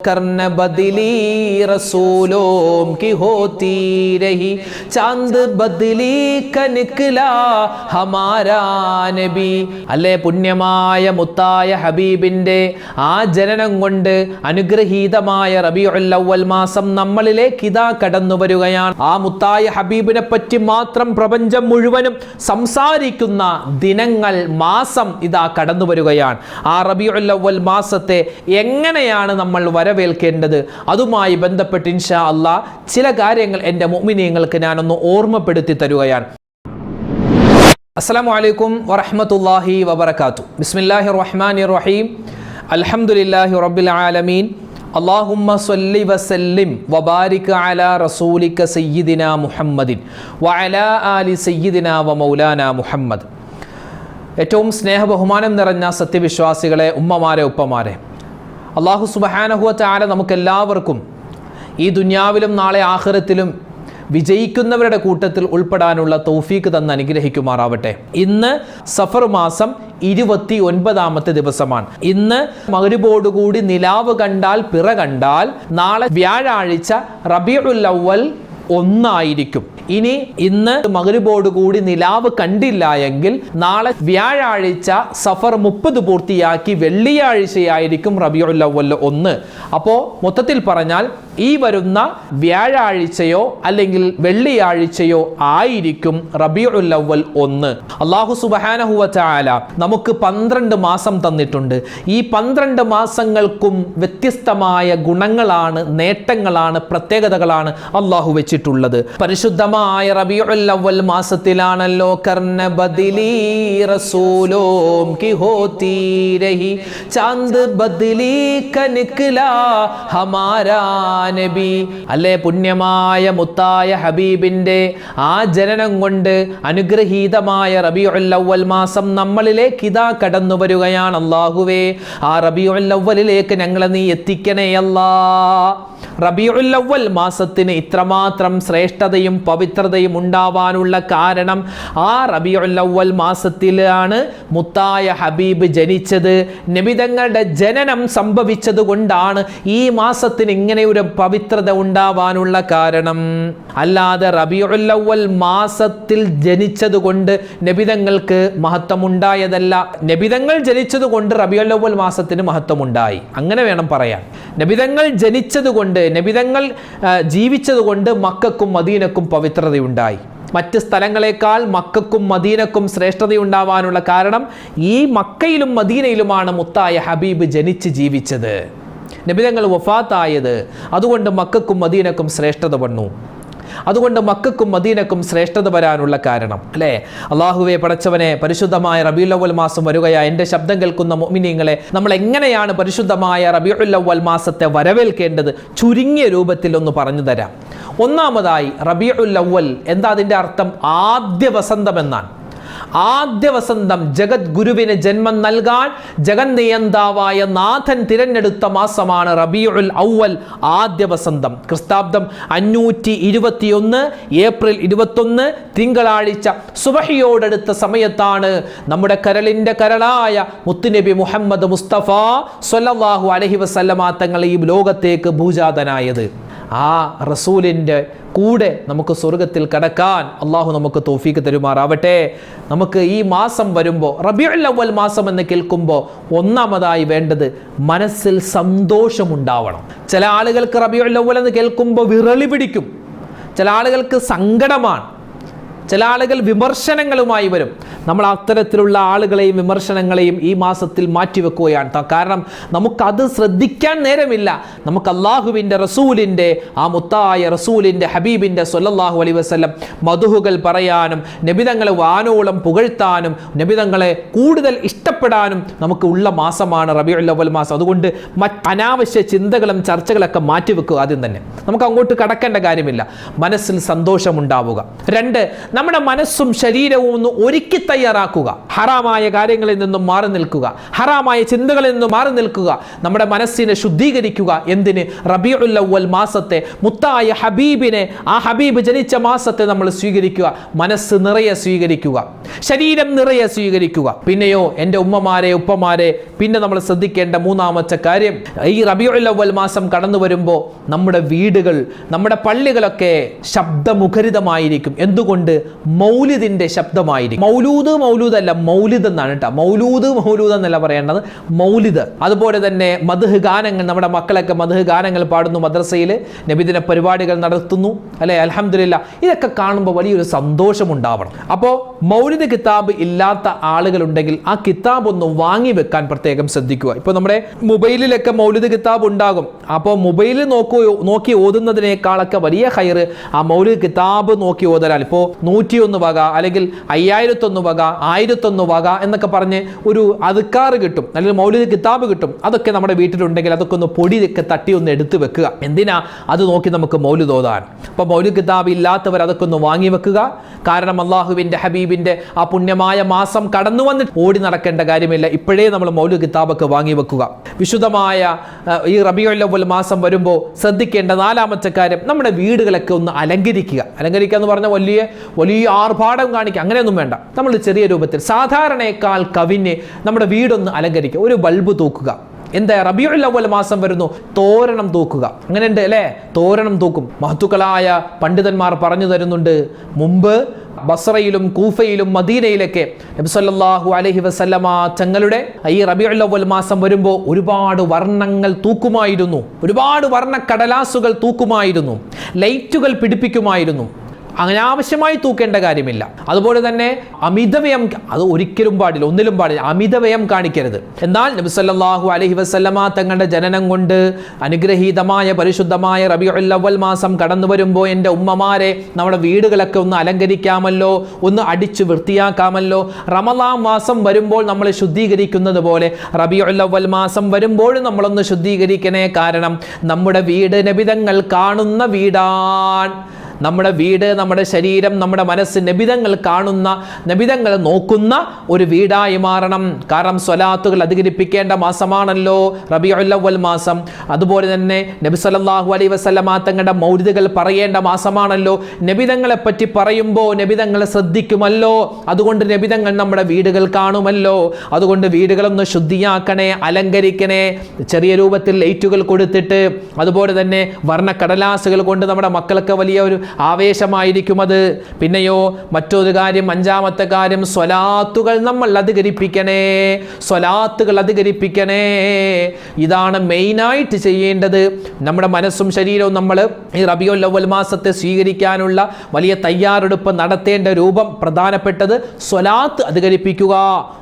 करन बदली रसूलों की होती रही चांद बदली का निकला हमारा നബി അല്ലേ പുണ്യമായ മുത്തായ ഹബീബിന്റെ ആ ജനനം കൊണ്ട് അനുഗ്രഹീതമായ റബിയുൽ അവ്വൽ മാസം നമ്മളിലേക്ക് ഇതാ കടന്നു വരികയാണ് ആ മുത്തായ ഹബീബിനെ പറ്റി മാത്രം പ്രപഞ്ചം മുഴുവനും സംസാരിക്കുന്ന ദിനങ്ങൾ മാസം ഇതാ കടന്നു വരികയാണ് ആ റബിയുൽ അവ്വൽ മാസത്തെ എങ്ങനെയാണ് നമ്മൾ വരവേൽക്കേണ്ടത്. അതുമായി ബന്ധപ്പെട്ട് ഇൻഷാ അല്ല ചില കാര്യങ്ങൾ എന്റെ മുഅ്മിനീങ്ങൾക്ക് ഞാനൊന്ന് ഓർമ്മപ്പെടുത്തി തരുകയാണ്. അസ്സലാമു വലൈക്കും വറഹമത്തല്ലാഹി വബർക്കാത്തു ബിസ്മില്ലാഹി റഹ്മാൻ റഹീം. അലഹമുല്ലാഹി റബ്ബിൽ ആലമീൻ. അല്ലാഹുമ്മ സല്ലി വസല്ലിം വബാരിക് അലാ റസൂലിക സയ്യിദിന മുഹമ്മദിൻ വഅലാ ആലി സയ്യിദിന വ മൗലാന മുഹമ്മദ്. ഏറ്റവും സ്നേഹബഹുമാനം നിറഞ്ഞ സത്യവിശ്വാസികളെ ഉമ്മമാരെ ഉപ്പമാരെ അള്ളാഹു സുബഹാനഹുവ ചാല നമുക്കെല്ലാവർക്കും ഈ ദുന്യാവിലും നാളെ ആഹ്റത്തിലും വിജയിക്കുന്നവരുടെ കൂട്ടത്തിൽ ഉൾപ്പെടാനുള്ള തൗഫീക്ക് തന്ന് അനുഗ്രഹിക്കുമാറാവട്ടെ. ഇന്ന് സഫർ മാസം ഇരുപത്തി ഒൻപതാമത്തെ ദിവസമാണ്. ഇന്ന് മകരുബോടുകൂടി നിലാവ് കണ്ടാൽ പിറ കണ്ടാൽ നാളെ വ്യാഴാഴ്ച റബിയുൽ അവൽ ഒന്നായിരിക്കും. ഇനി ഇന്ന് കൂടി നിലാവ് കണ്ടില്ല എങ്കിൽ നാളെ വ്യാഴാഴ്ച സഫർ മുപ്പത് പൂർത്തിയാക്കി വെള്ളിയാഴ്ചയായിരിക്കും റബിയുൽ ഒന്ന്. അപ്പോ മൊത്തത്തിൽ പറഞ്ഞാൽ ഈ വരുന്ന വ്യാഴാഴ്ചയോ അല്ലെങ്കിൽ വെള്ളിയാഴ്ചയോ ആയിരിക്കും റബിയുൽ ഒന്ന്. അള്ളാഹു സുബഹാനഹുവ ചാല നമുക്ക് പന്ത്രണ്ട് മാസം തന്നിട്ടുണ്ട്. ഈ പന്ത്രണ്ട് മാസങ്ങൾക്കും വ്യത്യസ്തമായ ഗുണങ്ങളാണ് നേട്ടങ്ങളാണ് പ്രത്യേകതകളാണ് അള്ളാഹു വെച്ചിട്ടുള്ളത് പരിശുദ്ധമായ റബിയുൽ അവൽ മാസത്തിലാണല്ലോ കർണ ബദിലി റസൂലോം കി ഹോത്തി രഹി ചാന്ദ് ബദിലി കനിക്കല ഹമാരാ നബി. അല്ലേ പുണ്യമായ മുത്തായ ഹബീബിന്റെ ആ ജനനം കൊണ്ട് അനുഗ്രഹീതമായ റബിയുൽ അവൽ മാസം നമ്മളിലേക്ക് ഇതാ കടന്നു വരികയാണ് അള്ളാഹുവേ ആ റബിയുൽ അവലിലേക്ക് ഞങ്ങളെ നീ എത്തിക്കണേ അല്ലാ. റബിയുൽ അവൽ മാസത്തിന് ഇത്രമാത്രം ശ്രേഷ്ഠതയും പവിത്രതയും ഉണ്ടാവാനുള്ള കാരണം ആ റബിയുല്ലവൽ മാസത്തിലാണ് മുത്തായ ഹബീബ് ജനിച്ചത്. നബിതങ്ങളുടെ ജനനം സംഭവിച്ചത് കൊണ്ടാണ് ഈ മാസത്തിന് ഇങ്ങനെ ഒരു പവിത്രത ഉണ്ടാവാനുള്ള കാരണം. അല്ലാതെ റബിയുല്ലവൽ മാസത്തിൽ ജനിച്ചത് കൊണ്ട് നബിതങ്ങൾക്ക് മഹത്വമുണ്ടായതല്ല. നബിതങ്ങൾ ജനിച്ചത് കൊണ്ട് റബിയുല്ലവൽ മാസത്തിന് മഹത്വമുണ്ടായി. അങ്ങനെ വേണം പറയാൻ. നബിതങ്ങൾ ജനിച്ചത് കൊണ്ട് നബിതങ്ങൾ ജീവിച്ചത് കൊണ്ട് മക്കൾക്കും മദീനക്കും പവിത്രതയുണ്ടായി. മറ്റ് സ്ഥലങ്ങളെക്കാൾ മക്കൾക്കും മദീനക്കും ശ്രേഷ്ഠതയുണ്ടാവാനുള്ള കാരണം ഈ മക്കയിലും മദീനയിലുമാണ് മുത്തായ ഹബീബ് ജനിച്ച് ജീവിച്ചത്. നബിതങ്ങൾ വഫാത്തായത് അതുകൊണ്ട് മക്കൾക്കും മദീനക്കും ശ്രേഷ്ഠത വന്നു. അതുകൊണ്ട് മക്കൾക്കും മദീനക്കും ശ്രേഷ്ഠത വരാനുള്ള കാരണം അല്ലേ? അള്ളാഹുവെ പടച്ചവനെ പരിശുദ്ധമായ റബിയുല്ലവൽ മാസം വരികയാ. എന്റെ ശബ്ദം കേൾക്കുന്ന മൊമിനിയങ്ങളെ നമ്മൾ എങ്ങനെയാണ് പരിശുദ്ധമായ റബിയുല്ലവൽ മാസത്തെ വരവേൽക്കേണ്ടത് ചുരുങ്ങിയ രൂപത്തിൽ ഒന്ന് പറഞ്ഞു തരാം. ഒന്നാമതായി റബിയുൽ അവൽ എന്താ അതിന്റെ അർത്ഥം? ആദ്യ വസന്തം എന്നാണ്. ആദ്യ വസന്തം ജഗത് ഗുരുവിന് ജന്മം നൽകാൻ ജഗന്നിയന്താവായ നാഥൻ തിരഞ്ഞെടുത്ത മാസമാണ് റബിയുൽ ഔവൽ ആദ്യ വസന്തം. ക്രിസ്താബ്ദം അഞ്ഞൂറ്റി ഇരുപത്തിയൊന്ന് ഏപ്രിൽ ഇരുപത്തൊന്ന് തിങ്കളാഴ്ച സുബഹിയോടടുത്ത സമയത്താണ് നമ്മുടെ കരളിന്റെ കരളായ മുത്തുനബി മുഹമ്മദ് മുസ്തഫ സൊല്ലാഹു അലഹി വസല്ലമ തങ്ങൾ ഈ ലോകത്തേക്ക് ഭൂജാതനായത്. ആ റസൂലിന്റെ കൂടെ നമുക്ക് സ്വർഗത്തിൽ കടക്കാൻ അള്ളാഹു നമുക്ക് തോഫീക്ക് തരുമാറാവട്ടെ. നമുക്ക് ഈ മാസം വരുമ്പോൾ റബിയുൽ അവൽ മാസം എന്ന് കേൾക്കുമ്പോൾ ഒന്നാമതായി വേണ്ടത് മനസ്സിൽ സന്തോഷമുണ്ടാവണം. ചില ആളുകൾക്ക് റബിയുൽ അവൽ എന്ന് കേൾക്കുമ്പോൾ വിറളി പിടിക്കും. ചില ആളുകൾക്ക് സങ്കടമാണ്. ചില ആളുകൾ വിമർശനങ്ങളുമായി വരും. നമ്മൾ അത്തരത്തിലുള്ള ആളുകളെയും വിമർശനങ്ങളെയും ഈ മാസത്തിൽ മാറ്റിവെക്കുകയാണ്. കാരണം നമുക്കത് ശ്രദ്ധിക്കാൻ നേരമില്ല. നമുക്ക് അള്ളാഹുവിന്റെ റസൂലിന്റെ ആ മുത്തായ റസൂലിന്റെ ഹബീബിന്റെ സൊല്ലാഹു അലൈ വസ്ലം മധുഹുകൾ പറയാനും നബിതങ്ങളെ വാനോളം പുകഴ്ത്താനും നബിതങ്ങളെ കൂടുതൽ ഇഷ്ടപ്പെടാനും നമുക്ക് ഉള്ള മാസമാണ് റബി അവൽ മാസം. അതുകൊണ്ട് അനാവശ്യ ചിന്തകളും ചർച്ചകളൊക്കെ മാറ്റിവെക്കുക ആദ്യം തന്നെ. നമുക്ക് അങ്ങോട്ട് കടക്കേണ്ട കാര്യമില്ല. മനസ്സിൽ സന്തോഷമുണ്ടാവുക. രണ്ട് നമ്മുടെ മനസ്സും ശരീരവും ഒന്ന് ഒരുക്കി തയ്യാറാക്കുക. ഹറാമായ കാര്യങ്ങളിൽ നിന്നും മാറി നിൽക്കുക. ഹറാമായ ചിന്തകളിൽ നിന്നും മാറി നിൽക്കുക. നമ്മുടെ മനസ്സിനെ ശുദ്ധീകരിക്കുക. എന്തിന്? റബിയുല്ലവൽ മാസത്തെ മുത്തായ ഹബീബിനെ ആ ഹബീബ് ജനിച്ച മാസത്തെ നമ്മൾ സ്വീകരിക്കുക. മനസ്സ് നിറയെ സ്വീകരിക്കുക. ശരീരം നിറയെ സ്വീകരിക്കുക. പിന്നെയോ എന്റെ ഉമ്മമാരെ ഉപ്പമാരെ പിന്നെ നമ്മൾ ശ്രദ്ധിക്കേണ്ട മൂന്നാമത്തെ കാര്യം ഈ റബിയുല്ലവൽ മാസം കടന്നു വരുമ്പോൾ നമ്മുടെ വീടുകൾ നമ്മുടെ പള്ളികളൊക്കെ ശബ്ദമുഖരിതമായിരിക്കും. എന്തുകൊണ്ട്? മൗലിദിന്റെ ശബ്ദമായിരിക്കും. മൗലൂദ് മൗലൂദ് അല്ല മൗലിദ് എന്നാണ് കേട്ടോ. മൗലൂദ് മൗലൂദ് എന്നല്ല പറയേണ്ടത്. മൗലിദ്. അതുപോലെ തന്നെ മധുഹ് ഗാനങ്ങൾ നമ്മുടെ മക്കളൊക്കെ മധുഹ് ഗാനങ്ങൾ പാടുന്നു മദ്രസയിൽ നബിദിന പരിപാടികൾ നടത്തുന്നു അല്ലെ? അലഹമില്ല ഇതൊക്കെ കാണുമ്പോൾ വലിയൊരു സന്തോഷമുണ്ടാവണം. അപ്പോൾ മൗലിദ് കിതാബ് ഇല്ലാത്ത ആളുകളുണ്ടെങ്കിൽ ആ കിതാബ് ഒന്ന് വാങ്ങി വെക്കാൻ പ്രത്യേകം ശ്രദ്ധിക്കുക. ഇപ്പോൾ നമ്മുടെ മൊബൈലിലൊക്കെ മൗലിദ് കിതാബ് ഉണ്ടാകും. അപ്പോൾ മൊബൈലിൽ നോക്കൂ നോക്കി ഓതുന്നതിനേക്കാളൊക്കെ വലിയ ഹൈറ് ആ മൗലിദ് കിതാബ് നോക്കി ഓതലാൽ ഇപ്പോൾ നൂറ്റിയൊന്ന് വക അല്ലെങ്കിൽ അയ്യായിരത്തൊന്ന് വക ആയിരത്തൊന്ന് വക എന്നൊക്കെ പറഞ്ഞ് ഒരു അതുക്കാറ് കിട്ടും. അല്ലെങ്കിൽ മൗലിക കിതാബ് കിട്ടും. അതൊക്കെ നമ്മുടെ വീട്ടിലുണ്ടെങ്കിൽ അതൊക്കെ ഒന്ന് പൊടിയൊക്കെ തട്ടി ഒന്ന് എടുത്ത് വെക്കുക. എന്തിനാ? അത് നോക്കി നമുക്ക് മൗലിദ് തോതാൻ അപ്പോൾ മൗലിദ് കിതാബ് ഇല്ലാത്തവർ അതൊക്കെ ഒന്ന് വാങ്ങി വെക്കുക. കാരണം അള്ളാഹുവിന്റെ ഹബീബിന്റെ ആ പുണ്യമായ മാസം കടന്നു വന്ന് ഓടി നടക്കേണ്ട കാര്യമില്ല. ഇപ്പോഴേ നമ്മൾ മൗലിദ് കിതാബൊക്കെ വാങ്ങി വെക്കുക. വിശുദ്ധമായ ഈ റബിയുൽ മാസം വരുമ്പോൾ ശ്രദ്ധിക്കേണ്ട നാലാമത്തെ കാര്യം നമ്മുടെ വീടുകളൊക്കെ ഒന്ന് അലങ്കരിക്കുക. അലങ്കരിക്കുക എന്ന് പറഞ്ഞാൽ വലിയ വലിയ ആർഭാടം കാണിക്കുക. അങ്ങനെയൊന്നും വേണ്ട. നമ്മൾ ചെറിയ രൂപത്തിൽ സാധാരണയേക്കാൾ കവിഞ്ഞ് നമ്മുടെ വീടൊന്ന് അലങ്കരിക്കുക. ഒരു ബൾബ് തൂക്കുക. എന്താ? റബിയുൽ അവൽ മാസം വരുന്നു. തോരണം തൂക്കുക. അങ്ങനെയുണ്ട് അല്ലേ? തോരണം തൂക്കും. മഹത്തുക്കളായ പണ്ഡിതന്മാർ പറഞ്ഞു തരുന്നുണ്ട്. മുമ്പ് ബസ്രയിലും കൂഫയിലും മദീനയിലൊക്കെ നബി അലഹി വസല്ലമ തങ്ങളുടെ ഈ റബിയുള്ളവൽ മാസം വരുമ്പോൾ ഒരുപാട് വർണങ്ങൾ തൂക്കുമായിരുന്നു. ഒരുപാട് വർണ കടലാസുകൾ തൂക്കുമായിരുന്നു. ലൈറ്റുകൾ പിടിപ്പിക്കുമായിരുന്നു. അങ്ങനെ ആവശ്യമായി തൂക്കേണ്ട കാര്യമില്ല. അതുപോലെ തന്നെ അമിതവ്യയം അത് ഒരിക്കലും പാടില്ല ഒന്നിലും പാടില്ല. അമിതവ്യയം കാണിക്കരുത്. എന്നാൽ നബിസല്ലാഹു അലഹി വസല്ലമ തങ്ങളുടെ ജനനം കൊണ്ട് അനുഗ്രഹീതമായ പരിശുദ്ധമായ റബിയുല്ലവൽ മാസം കടന്നു വരുമ്പോൾ എന്റെ ഉമ്മമാരെ നമ്മുടെ വീടുകളൊക്കെ ഒന്ന് അലങ്കരിക്കാമല്ലോ ഒന്ന് അടിച്ചു വൃത്തിയാക്കാമല്ലോ. റമലാ മാസം വരുമ്പോൾ നമ്മൾ ശുദ്ധീകരിക്കുന്നത് പോലെ റബിയുല്ലവൽ മാസം വരുമ്പോഴും നമ്മളൊന്ന് ശുദ്ധീകരിക്കണേ കാരണം നമ്മുടെ വീട് നബിതങ്ങൾ കാണുന്ന വീടാൻ നമ്മുടെ വീട് നമ്മുടെ ശരീരം നമ്മുടെ മനസ്സ് നബിതങ്ങൾ കാണുന്ന നബിതങ്ങൾ നോക്കുന്ന ഒരു വീടായി മാറണം. കാരണം സ്വലാത്തുകൾ അധികരിപ്പിക്കേണ്ട മാസമാണല്ലോ റബിയുല്ലവൽ മാസം. അതുപോലെ തന്നെ നബി സല്ലാഹു അലൈ വസല്ലമ തങ്ങളുടെ മൗരിതകൾ പറയേണ്ട മാസമാണല്ലോ. നബിതങ്ങളെ പറ്റി പറയുമ്പോൾ നബിതങ്ങളെ ശ്രദ്ധിക്കുമല്ലോ. അതുകൊണ്ട് നബിതങ്ങൾ നമ്മുടെ വീടുകൾ കാണുമല്ലോ. അതുകൊണ്ട് വീടുകളൊന്ന് ശുദ്ധിയാക്കണേ അലങ്കരിക്കണേ. ചെറിയ രൂപത്തിൽ ലൈറ്റുകൾ കൊടുത്തിട്ട് അതുപോലെ തന്നെ വർണക്കടലാസുകൾ കൊണ്ട് നമ്മുടെ മക്കൾക്ക് വലിയ ഒരു ആവേശമായിരിക്കും അത്. പിന്നെയോ മറ്റൊരു കാര്യം അഞ്ചാമത്തെ കാര്യം സ്വലാത്തുകൾ നമ്മൾ അധികരിപ്പിക്കണേ സ്വലാത്തുകൾ അധികരിപ്പിക്കണേ. ഇതാണ് മെയിനായിട്ട് ചെയ്യേണ്ടത്. നമ്മുടെ മനസ്സും ശരീരവും നമ്മൾ ഈ റബിയുൽ അവൽ മാസത്തെ സ്വീകരിക്കാനുള്ള വലിയ തയ്യാറെടുപ്പ് നടത്തേണ്ട രൂപം പ്രധാനപ്പെട്ടത് സ്വലാത്ത് അധികരിപ്പിക്കുക.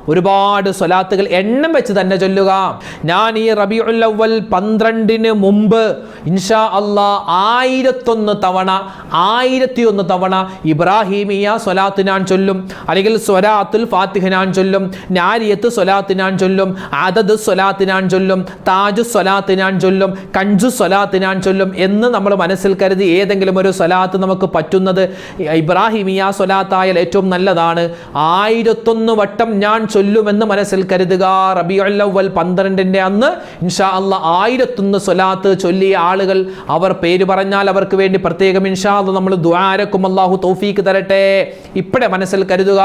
ഒരുപാട് സ്വലാത്തുകൾ എണ്ണം വെച്ച് തന്നെ ചൊല്ലുക. ഞാൻ ഈ റബിയുൽ അവൽ പന്ത്രണ്ടിന് മുമ്പ് ഇൻഷാ അള്ളാ ആയിരത്തൊന്ന് തവണ ആയിരത്തി ഒന്ന് തവണ ഇബ്രാഹീമിയ സ്വലാത്ത് ഞാൻ ചൊല്ലും. അല്ലെങ്കിൽ സ്വലാത്തുൽ ഫാത്തിഹ ഞാൻ ചൊല്ലും. നാരിയത്ത് സ്വലാത്ത് ഞാൻ ചൊല്ലും. അതത് സ്വലാത്ത് ഞാൻ ചൊല്ലും. താജു സ്വലാത്ത് ഞാൻ ചൊല്ലും. കഞ്ചു സ്വലാത്ത് ഞാൻ ചൊല്ലും എന്ന് നമ്മൾ മനസ്സിൽ കരുതി ഏതെങ്കിലും ഒരു സ്വലാത്ത് നമുക്ക് പറ്റുന്നത് ഇബ്രാഹിമിയ സ്വലാത്തായാൽ ഏറ്റവും നല്ലതാണ്. ആയിരത്തൊന്ന് വട്ടം ഞാൻ ചൊല്ലുമെന്ന് മനസ്സിൽ കരുതുക. റബിയുൽ പന്ത്രണ്ടിന്റെ അന്ന് ഇൻഷാ അല്ല ആയിരത്തൊന്ന് സ്വലാത്ത് ചൊല്ലിയ ആളുകൾ അവർ പേര് പറഞ്ഞാൽ അവർക്ക് വേണ്ടി പ്രത്യേകം ഇൻഷാ അല്ല നമ്മൾ ദ്വാരക്കും അള്ളാഹു തൗഫീക്ക് തരട്ടെ. ഇപ്പോഴെ മനസ്സിൽ കരുതുക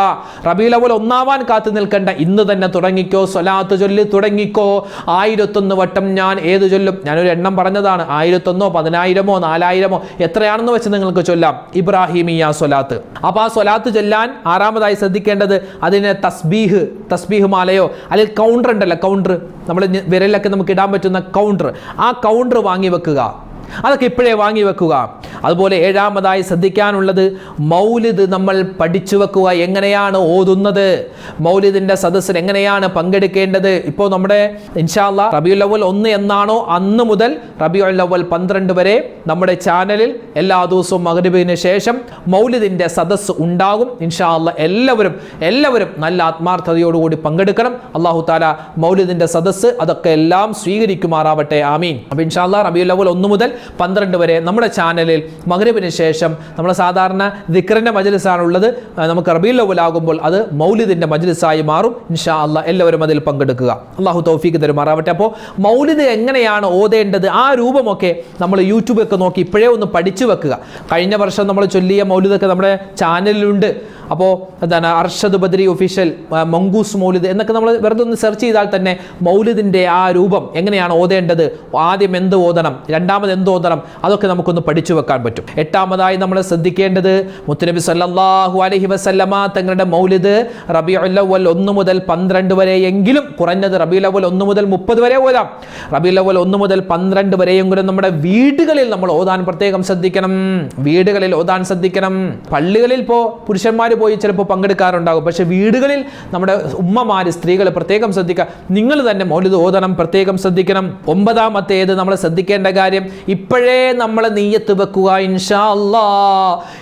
റബീൽ അവൽ ഒന്നാവാൻ കാത്തു നിൽക്കേണ്ട. ഇന്ന് തന്നെ തുടങ്ങിക്കോ സ്വലാത്ത് ചൊല്ലി തുടങ്ങിക്കോ. ആയിരത്തൊന്ന് വട്ടം ഞാൻ ഏത് ചൊല്ലും? ഞാനൊരു എണ്ണം പറഞ്ഞതാണ്. ആയിരത്തൊന്നോ പതിനായിരമോ നാലായിരമോ എത്രയാണെന്ന് വെച്ച് നിങ്ങൾക്ക് ചൊല്ലാം. ഇബ്രാഹിമിയ സ്വലാത്ത്. അപ്പോൾ ആ സ്വലാത്ത് ചൊല്ലാൻ ആറാമതായി ശ്രദ്ധിക്കേണ്ടത് അതിന് തസ്ബീഹ് തസ്ബീഹ് മാലയോ? അല്ലെങ്കിൽ കൗണ്ടർ ഉണ്ടല്ലോ കൗണ്ടർ നമ്മൾ വിരലിലൊക്കെ നമുക്ക് ഇടാൻ പറ്റുന്ന കൗണ്ടർ ആ കൗണ്ടർ വാങ്ങി വെക്കുക. അതൊക്കെ ഇപ്പോഴേ വാങ്ങി വെക്കുക. അതുപോലെ ഏഴാമതായി ശ്രദ്ധിക്കാനുള്ളത് മൗലിദ് നമ്മൾ പഠിച്ചു വെക്കുക. എങ്ങനെയാണ് ഓതുന്നത്? മൗലിദിന്റെ സദസ്സിൽ എങ്ങനെയാണ് പങ്കെടുക്കേണ്ടത്? ഇപ്പോൾ നമ്മുടെ ഇൻഷാല്ല റബിയുൽ അവൽ ഒന്ന് എന്നാണോ അന്ന് മുതൽ റബിയുൽ അവൽ പന്ത്രണ്ട് വരെ നമ്മുടെ ചാനലിൽ എല്ലാ ദിവസവും മകരുവിന് ശേഷം മൗലിദിന്റെ സദസ്സ് ഉണ്ടാകും. ഇൻഷാല്ല എല്ലാവരും എല്ലാവരും നല്ല ആത്മാർത്ഥതയോടുകൂടി പങ്കെടുക്കണം. അള്ളാഹു താല മൗലിദിന്റെ സദസ്സ് അതൊക്കെ എല്ലാം സ്വീകരിക്കുമാറാവട്ടെ. ആമീൻ. അപ്പം ഇൻഷാല്ല റബിയുൽ അവൽ ഒന്ന് മുതൽ പന്ത്രണ്ട് വരെ നമ്മുടെ ചാനലിൽ മകരവിന് ശേഷം നമ്മൾ സാധാരണ ദിക്കറിന്റെ മജലിസാണുള്ളത്. നമുക്ക് റബീൽ ലവലാകുമ്പോൾ അത് മൗലിദിന്റെ മജലിസായി മാറും. ഇൻഷാ അല്ല എല്ലാവരും അതിൽ പങ്കെടുക്കുക. അള്ളാഹു തൗഫീക്ക് തരുമാറാവട്ടെ. അപ്പോൾ മൗലിദ് എങ്ങനെയാണ് ഓതേണ്ടത്? ആ രൂപമൊക്കെ നമ്മൾ യൂട്യൂബൊക്കെ നോക്കി ഇപ്പോഴേ ഒന്ന് പഠിച്ചു വെക്കുക. കഴിഞ്ഞ വർഷം നമ്മൾ ചൊല്ലിയ മൗലിദൊക്കെ നമ്മുടെ ചാനലിലുണ്ട്. അപ്പോൾ എന്താണ് അർഷദ് ബദ്രി ഒഫീഷ്യൽ മംഗൂസ് മൗലിദ് എന്നൊക്കെ നമ്മൾ വെറുതെ ഒന്ന് സെർച്ച് ചെയ്താൽ തന്നെ മൗലിദിന്റെ ആ രൂപം എങ്ങനെയാണ് ഓതേണ്ടത്? ആദ്യം എന്ത് ഓതണം? രണ്ടാമത് എന്ത് ഓതണം? അതൊക്കെ നമുക്കൊന്ന് പഠിച്ചു വെക്കാൻ പറ്റും. എട്ടാമതായി നമ്മൾ ശ്രദ്ധിക്കേണ്ടത് മുത്തുനബി സല്ലാഹു അലഹി വസല്ലമ തങ്ങളുടെ മൗലിദ് റബി അല്ലവൽ ഒന്ന് മുതൽ പന്ത്രണ്ട് വരെ എങ്കിലും കുറഞ്ഞത് റബി ലവൽ ഒന്ന് മുതൽ മുപ്പത് വരെ ഓതാം. റബി ലവൽ ഒന്ന് മുതൽ പന്ത്രണ്ട് വരെയെങ്കിലും നമ്മുടെ വീടുകളിൽ നമ്മൾ ഓതാൻ പ്രത്യേകം ശ്രദ്ധിക്കണം. വീടുകളിൽ ഓതാൻ ശ്രദ്ധിക്കണം. പള്ളികളിൽ ഇപ്പോൾ പുരുഷന്മാർ പോയി ചിലപ്പോൾ പങ്കെടുക്കാറുണ്ടാകും. പക്ഷേ വീടുകളിൽ നമ്മുടെ ഉമ്മമാർ സ്ത്രീകൾ പ്രത്യേകം ശ്രദ്ധിക്കുക നിങ്ങൾ തന്നെ മൗലിത് ഓതണം പ്രത്യേകം ശ്രദ്ധിക്കണം. ഒമ്പതാമത്തേത് നമ്മൾ ശ്രദ്ധിക്കേണ്ട കാര്യം ഇപ്പോഴേ നമ്മൾ നീയത്ത് വെക്കുക ഇൻഷാ അല്ലാ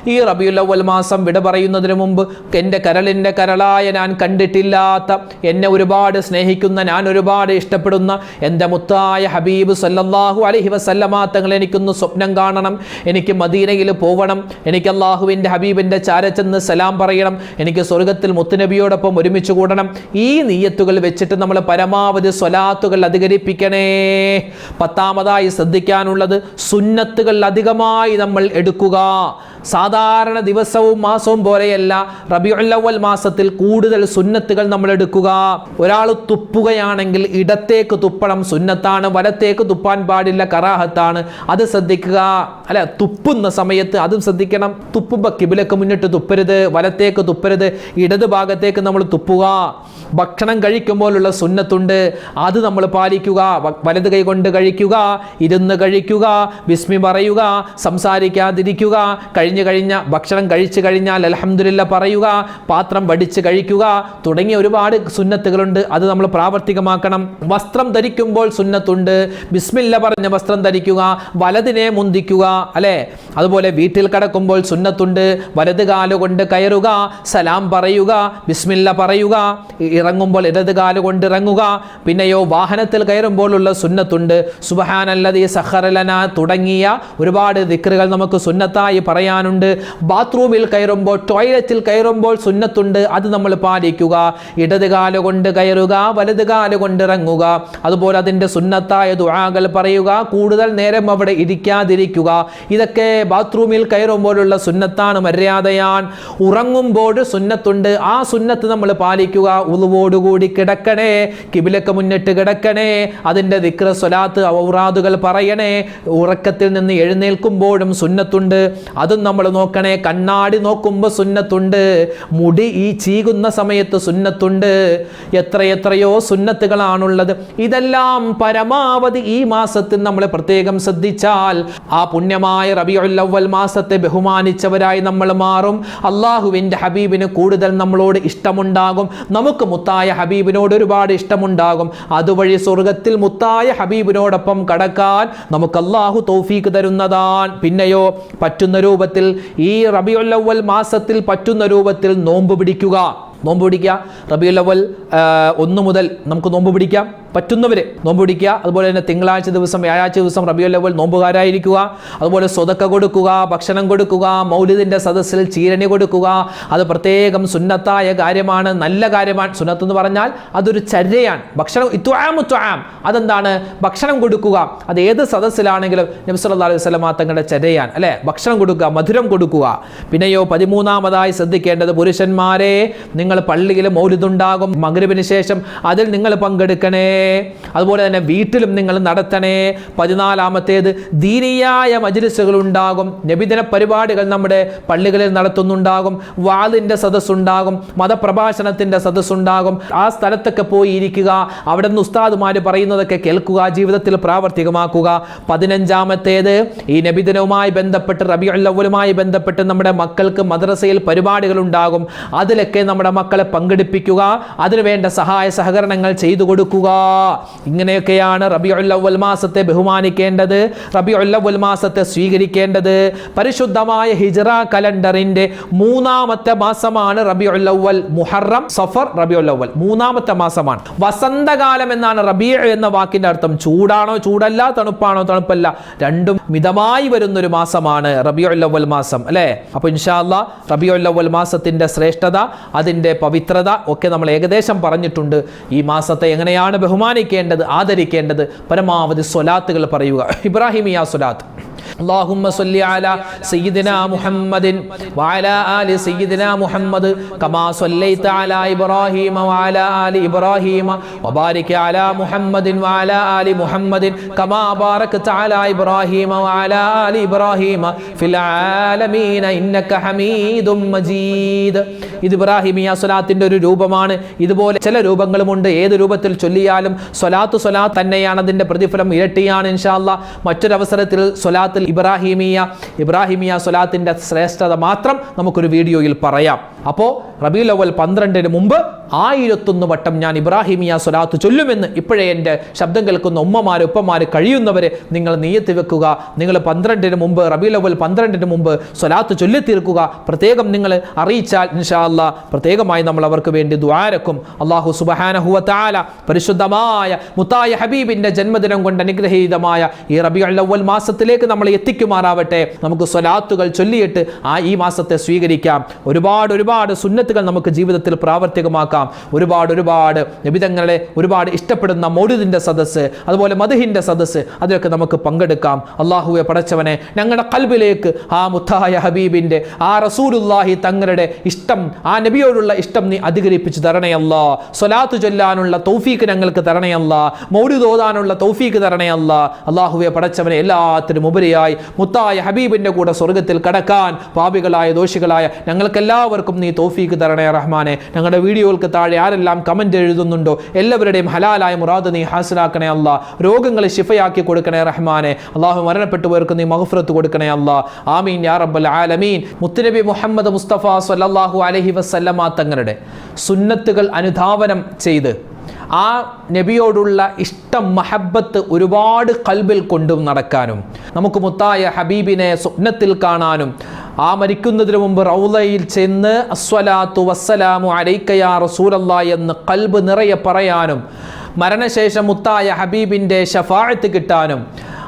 ഈ റബിയുല്ലവൽ മാസം വിട പറയുന്നതിന് മുമ്പ് എന്റെ കരളിന്റെ കരളായ ഞാൻ കണ്ടിട്ടില്ലാത്ത എന്നെ ഒരുപാട് സ്നേഹിക്കുന്ന ഞാൻ ഒരുപാട് ഇഷ്ടപ്പെടുന്ന എന്റെ മുത്തായ ഹബീബ് സല്ലല്ലാഹു അലഹി വസല്ലമ തങ്ങൾ എനിക്കൊന്ന് സ്വപ്നം കാണണം. എനിക്ക് മദീനയിൽ പോവണം. എനിക്ക് അള്ളാഹുവിന്റെ ഹബീബിന്റെ ചാരച്ചെന്ന് സലാം പറയണം. എനിക്ക് സ്വർഗത്തിൽ മുത്തുനബിയോടൊപ്പം ഒരുമിച്ച് കൂടണം. ഈ നീയത്തുകൾ വെച്ചിട്ട് നമ്മൾ പരമാവധി സ്വലാത്തുകൾ അധികരിപ്പിക്കണേ. പത്താമതായി ശ്രദ്ധിക്കാനുള്ളത് സുന്നത്തുകൾ അധികമായി നമ്മൾ എടുക്കുക. സാധാരണ ദിവസവും മാസവും പോലെയല്ല റബിയുല്ലവൽ മാസത്തിൽ കൂടുതൽ സുന്നത്തുകൾ നമ്മൾ എടുക്കുക ഒരാൾ തുപ്പുകയാണെങ്കിൽ ഇടത്തേക്ക് തുപ്പണം സുന്നത്താണ് വലത്തേക്ക് തുപ്പാൻ പാടില്ല കറാഹത്താണ്. അത് ശ്രദ്ധിക്കുക. അല്ല തുപ്പുന്ന സമയത്ത് അതും ശ്രദ്ധിക്കണം. തുപ്പുമ്പോൾ കിബിലൊക്കെ മുന്നിട്ട് തുപ്പരുത് വലത്തേക്ക് തുപ്പരുത് ഇടത് ഭാഗത്തേക്ക് നമ്മൾ തുപ്പുക. ഭക്ഷണം കഴിക്കുമ്പോഴുള്ള സുന്നത്തുണ്ട് അത് നമ്മൾ പാലിക്കുക. വലത് കൈ കൊണ്ട് കഴിക്കുക ഇരുന്ന് കഴിക്കുക വിസ്മി പറയുക സംസാരിക്കാതിരിക്കുക കഴിഞ്ഞു കഴിഞ്ഞ ഭക്ഷണം കഴിച്ചു കഴിഞ്ഞാൽ അലഹമുല്ല പറയുക പാത്രം വടിച്ച് കഴിക്കുക തുടങ്ങിയ ഒരുപാട് സുന്നത്തുകളുണ്ട്. അത് നമ്മൾ പ്രാവർത്തികമാക്കണം. വസ്ത്രം ധരിക്കുമ്പോൾ സുന്നത്തുണ്ട്. ബിസ്മില്ല പറഞ്ഞ വസ്ത്രം ധരിക്കുക വലതിനെ മുന്തിക്കുക അല്ലേ? അതുപോലെ വീട്ടിൽ കടക്കുമ്പോൾ സുന്നത്തുണ്ട്. വലത് കാലുകൊണ്ട് കയറുക സലാം പറയുക ബിസ്മില്ല പറയുക ഇറങ്ങുമ്പോൾ ഇടത് കാലുകൊണ്ട് ഇറങ്ങുക പിന്നെയോ വാഹനത്തിൽ കയറുമ്പോഴുള്ള സുന്നത്തുണ്ട്. സുബഹാനല്ലതീ സഹറലന തുടങ്ങിയ ഒരുപാട് ദിക്കറുകൾ നമുക്ക് സുന്നത്തായി പറയാനുണ്ട് ബാത്റൂമിൽ കയറുമ്പോൾ ടോയ്ലറ്റിൽ കയറുമ്പോൾ സുന്നത്തുണ്ട്. അത് നമ്മൾ പാലിക്കുക. ഇടത് കാലുകൊണ്ട് കയറുക വലത് കാലുകൊണ്ട് ഇറങ്ങുക. അതുപോലെ അതിന്റെ സുന്നത്തായ ദുആകൾ പറയുക. കൂടുതൽ നേരം അവിടെ ഇരിക്കാതിരിക്കുക. ഇതൊക്കെ ബാത്റൂമിൽ കയറുമ്പോഴുള്ള സുന്നത്താണ് മര്യാദയാൻ. ഉറങ്ങുമ്പോൾ സുന്നത്തുണ്ട്. ആ സുന്നത്ത് നമ്മൾ പാലിക്കുക. ഉളുവോടുകൂടി കിടക്കണേ. കിബിലക്ക് മുന്നിട്ട് കിടക്കണേ. അതിന്റെ ദിക്ര സ്വലാത്ത് ഔറാദുകൾ പറയണേ. ഉറക്കത്തിൽ നിന്ന് എഴുന്നേൽക്കുമ്പോഴും സുന്നത്തുണ്ട്. അതും നമ്മൾ നോക്കണേ കണ്ണാടി നോക്കുമ്പോൾ സുന്നത്തുണ്ട്. മുടി ഈ ചീകുന്ന സമയത്ത് സുന്നത്തുണ്ട്. എത്രയെത്രയോ സുന്നത്തുകളാണുള്ളത്. ഇതെല്ലാം പരമാവധി ഈ മാസത്തിൽ നമ്മൾ പ്രത്യേകം ശ്രദ്ധിച്ചാൽ ആ പുണ്യമായ റബിയുല്ലവൽ മാസത്തെ ബഹുമാനിച്ചവരായി നമ്മൾ മാറും. അള്ളാഹുവിന്റെ ഹബീബിന് കൂടുതൽ നമ്മളോട് ഇഷ്ടമുണ്ടാകും. നമുക്ക് മുത്തായ ഹബീബിനോട് ഒരുപാട് ഇഷ്ടമുണ്ടാകും. അതുവഴി സ്വർഗത്തിൽ മുത്തായ ഹബീബിനോടൊപ്പം കടക്കാൻ നമുക്ക് അള്ളാഹു തൗഫീക്ക് തരുന്നതാണ്. പിന്നെയോ പറ്റുന്ന രൂപത്തിൽ ഈ റബിയുല്ലവൽ മാസത്തിൽ പറ്റുന്ന രൂപത്തിൽ നോമ്പ് പിടിക്കുക. നോമ്പ് പിടിക്കുക. റബിയുല്ലവൽ ഒന്ന് മുതൽ നമുക്ക് നോമ്പ് പിടിക്കാം. പറ്റുന്നവരെ നോമ്പ് പിടിക്കുക. അതുപോലെ തന്നെ തിങ്കളാഴ്ച ദിവസം വ്യാഴാഴ്ച ദിവസം റബിയുൽ അവൽ നോമ്പുകാരായിരിക്കുക. അതുപോലെ സ്വതക്ക കൊടുക്കുക ഭക്ഷണം കൊടുക്കുക മൗലിദിന്റെ സദസ്സിൽ ചീരണി കൊടുക്കുക. അത് പ്രത്യേകം സുന്നത്തായ കാര്യമാണ് നല്ല കാര്യമാണ്. സുന്നത്ത് എന്ന് പറഞ്ഞാൽ അതൊരു ചര്യയാണ്. ഭക്ഷണം ഇത്വാം ഉത്വാം അതെന്താണ്? ഭക്ഷണം കൊടുക്കുക. അത് ഏത് സദസ്സിലാണെങ്കിലും നബ്സല്ലാ അലൈഹി സ്വലമാ തങ്ങളുടെ ചര്യയാണ്. അല്ലേ? ഭക്ഷണം കൊടുക്കുക മധുരം കൊടുക്കുക. പിന്നെയോ പതിമൂന്നാമതായി ശ്രദ്ധിക്കേണ്ടത് പുരുഷന്മാരെ നിങ്ങൾ പള്ളിയിൽ മൗലിതുണ്ടാകും മകരുവിന് ശേഷം അതിൽ നിങ്ങൾ പങ്കെടുക്കണേ. അതുപോലെ തന്നെ വീട്ടിലും നിങ്ങൾ നടത്തണേ. പതിനാലാമത്തേത് ദീനിയായ മജ്ലിസുകൾ ഉണ്ടാകും നബിദിന പരിപാടികൾ നമ്മുടെ പള്ളികളിൽ നടത്തുന്നുണ്ടാകും. വാലിന്റെ സദസ്സുണ്ടാകും. മതപ്രഭാഷണത്തിന്റെ സദസ്സുണ്ടാകും. ആ സ്ഥലത്തൊക്കെ പോയി ഇരിക്കുക അവിടെ നിന്ന് ഉസ്താദുമാർ പറയുന്നതൊക്കെ കേൾക്കുക. ജീവിതത്തിൽ പ്രാവർത്തികമാക്കുക. പതിനഞ്ചാമത്തേത് ഈ നബിദിനവുമായി ബന്ധപ്പെട്ട് റബിയുള്ളവുമായി ബന്ധപ്പെട്ട് നമ്മുടെ മക്കൾക്ക് മദ്രസയിൽ പരിപാടികൾ ഉണ്ടാകും. അതിലൊക്കെ നമ്മുടെ മക്കളെ പങ്കെടുപ്പിക്കുക അതിനുവേണ്ട സഹായ സഹകരണങ്ങൾ ചെയ്തു കൊടുക്കുക. ഇങ്ങനെയൊക്കെയാണ് റബിയുല്ലവൽ മാസത്തെ ബഹുമാനിക്കേണ്ടത് റബിയുല്ലവൽ മാസത്തെ സ്വീകരിക്കേണ്ടത്. പരിശുദ്ധമായ ഹിജറ കലണ്ടറിന്റെ മൂന്നാമത്തെ മാസമാണ് റബിയുല്ലവൽ മുഹറം സഫർ റബിയുല്ലവൽ മൂന്നാമത്തെ മാസമാണ്. വസന്തകാലം എന്നാണ് റബിയ എന്ന വാക്കിന്റെ അർത്ഥം. ചൂടാണോ ചൂടല്ല തണുപ്പാണോ തണുപ്പല്ല രണ്ടും മിതമായി വരുന്ന ഒരു മാസമാണ് റബിയുല്ലവൽ മാസം അല്ലേ? അപ്പൊ ഇൻഷാല്ല റബിയുല്ലവൽ മാസത്തിന്റെ ശ്രേഷ്ഠത അതിന്റെ പവിത്രത ഒക്കെ നമ്മൾ ഏകദേശം പറഞ്ഞിട്ടുണ്ട്. ഈ മാസത്തെ എങ്ങനെയാണ് ബഹുമാനിക്കേണ്ടത് ആദരിക്കേണ്ടത് പരമാവധി സ്വലാത്തുകൾ പറയുക. ഇബ്രാഹിമിയ സ്വലാത്ത്. اللهم صل على سيدنا محمد وعلى آل سيدنا محمد كما صليت على إبراهيم وعلى آل إبراهيم وبارك على محمد وعلى آل محمد كما باركت على إبراهيم وعلى آل إبراهيم في العالمين إنك حميد مجيد ഇത് ഇബ്രാഹിമിയ സ്വലാത്തിന്റെ ഒരു രൂപമാണ് ഇതുപോലെ ചില രൂപങ്ങളുമുണ്ട് ഏത് രൂപത്തിൽ ചൊല്ലിയാലും സ്വലാത്ത് സ്വലാത്ത് തന്നെയാണ് അതിന്റെ പ്രതിഫലം ഇരട്ടിയാണ് ഇൻഷാല്ല മറ്റൊരവസരത്തിൽ സ്വലാത്തിൽ ഇബ്രാഹിമിയ ഇബ്രാഹിമിയ സ്വലാത്തിന്റെ ശ്രേഷ്ഠത മാത്രം നമുക്കൊരു വീഡിയോയിൽ പറയാം. അപ്പോൾ റബീൽ അവൽ പന്ത്രണ്ടിന് മുമ്പ് ആയിരത്തൊന്ന് വട്ടം ഞാൻ ഇബ്രാഹിമിയ സ്വലാത്ത് ചൊല്ലുമെന്ന് ഇപ്പോഴേ എന്റെ ശബ്ദം കേൾക്കുന്ന ഉമ്മമാർ ഉപ്പമാർ കഴിയുന്നവർ നിങ്ങൾ നീയത്തി വെക്കുക. നിങ്ങൾ പന്ത്രണ്ടിന് മുമ്പ് റബീൽ അവൽ പന്ത്രണ്ടിന് മുമ്പ് സ്വലാത്ത് ചൊല്ലിത്തീർക്കുക. പ്രത്യേകം നിങ്ങൾ അറിയിച്ചാൽ ഇൻഷാ അല്ല പ്രത്യേകമായി നമ്മൾ അവർക്ക് വേണ്ടി ദ്വാരക്കും അള്ളാഹു സുബഹാനഹുവ താല പരിശുദ്ധമായ മുത്തായ ഹബീബിന്റെ ജന്മദിനം കൊണ്ട് അനുഗ്രഹീതമായ ഈ റബി അവൽ മാസത്തിലേക്ക് നമ്മൾ എത്തിക്കുമാറാവട്ടെ. നമുക്ക് സ്വലാത്തുകൾ ചൊല്ലിയിട്ട് ആ ഈ മാസത്തെ സ്വീകരിക്കാം. ഒരുപാട് ഒരുപാട് സുന്നത്തുകൾ നമുക്ക് ജീവിതത്തിൽ പ്രാവർത്തികമാക്കാം. ഒരുപാട് ഒരുപാട് നിബിതങ്ങളെ ഒരുപാട് ഇഷ്ടപ്പെടുന്ന മൗലിദിന്റെ സദസ്സ് അതുപോലെ മധുഹിന്റെ സദസ്സ് അതിലൊക്കെ നമുക്ക് പങ്കെടുക്കാം. അള്ളാഹുവെ പടച്ചവനെ ഞങ്ങളുടെ കൽബിലേക്ക് ആ മുത്തായ ഹബീബിന്റെ ആ റസൂലുല്ലാഹി തങ്ങളുടെ ഇഷ്ടം ആ നബിയോടുള്ള ഇഷ്ടം നീ അധികരിപ്പിച്ച് തരണയല്ല സ്വലാത്ത് ചൊല്ലാനുള്ള തൗഫീക്ക് ഞങ്ങൾക്ക് തരണയല്ല ഓതാനുള്ള തൗഫീക്ക് തരണയല്ല അള്ളാഹുവെ പടച്ചവനെ എല്ലാത്തിനും ഉപരിയായി മുത്തായ ഹബീബിന്റെ കൂടെ സ്വർഗത്തിൽ കടക്കാൻ പാപികളായ ദോഷികളായ ഞങ്ങൾക്കെല്ലാവർക്കും നീ തോഫീക്ക് തരണേ റഹ്മാനെ. ഞങ്ങളുടെ വീഡിയോകൾക്ക് താഴെ ആരെല്ലാം കമന്റ് എഴുതുന്നുണ്ടോ എല്ലാവരുടെയും ഹലാലായ മുറാദ് നീ ഹാസിലാക്കണേ അല്ല. രോഗങ്ങളെ ശിഫയാക്കി കൊടുക്കണേ റഹ്മാനെ. അള്ളാഹു മരണപ്പെട്ടവർക്ക് നീ മഹഫ്രത്ത് കൊടുക്കണേ അല്ല. ആമീൻ യാ റബ്ബൽ ആലമീൻ. മുത്തുനബി മുഹമ്മദ് മുസ്തഫ സല്ലല്ലാഹു അലഹി വസല്ലമ തങ്ങളുടെ സുന്നത്തുകൾ അനുധാവനം ചെയ്ത് ആ നബിയോടുള്ള ഇഷ്ടം മഹബത്ത് ഒരുപാട് കൽബിൽ കൊണ്ടും നടക്കാനും നമുക്ക് മുത്തായ ഹബീബിനെ സ്വപ്നത്തിൽ കാണാനും ആ മരിക്കുന്നതിന് മുമ്പ് റൗലയിൽ ചെന്ന് അസ്വലാത്തു വസ്സലാമു അലൈക്കയാ റസൂലല്ല എന്ന് കൽബ് നിറയെ പറയാനും മരണശേഷം മുത്തായ ഹബീബിന്റെ ഷഫാഴത്ത് കിട്ടാനും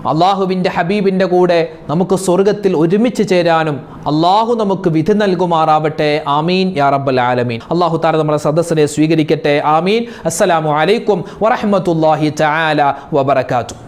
അള്ളാഹുവിന്റെ ഹബീബിന്റെ കൂടെ നമുക്ക് സ്വർഗത്തിൽ ഒരുമിച്ച് ചേരാനും അള്ളാഹു നമുക്ക് വിധി നൽകുമാറാവട്ടെ. ആമീൻ. യാ റബ്ബൽ ആലമീൻ. അള്ളാഹു താര നമ്മുടെ സദസ്സിനെ സ്വീകരിക്കട്ടെ. ആമീൻ. അസ്സലാമു അലൈക്കും വറഹ്മത്തുള്ളാഹി തആല വബറകാതുഹു.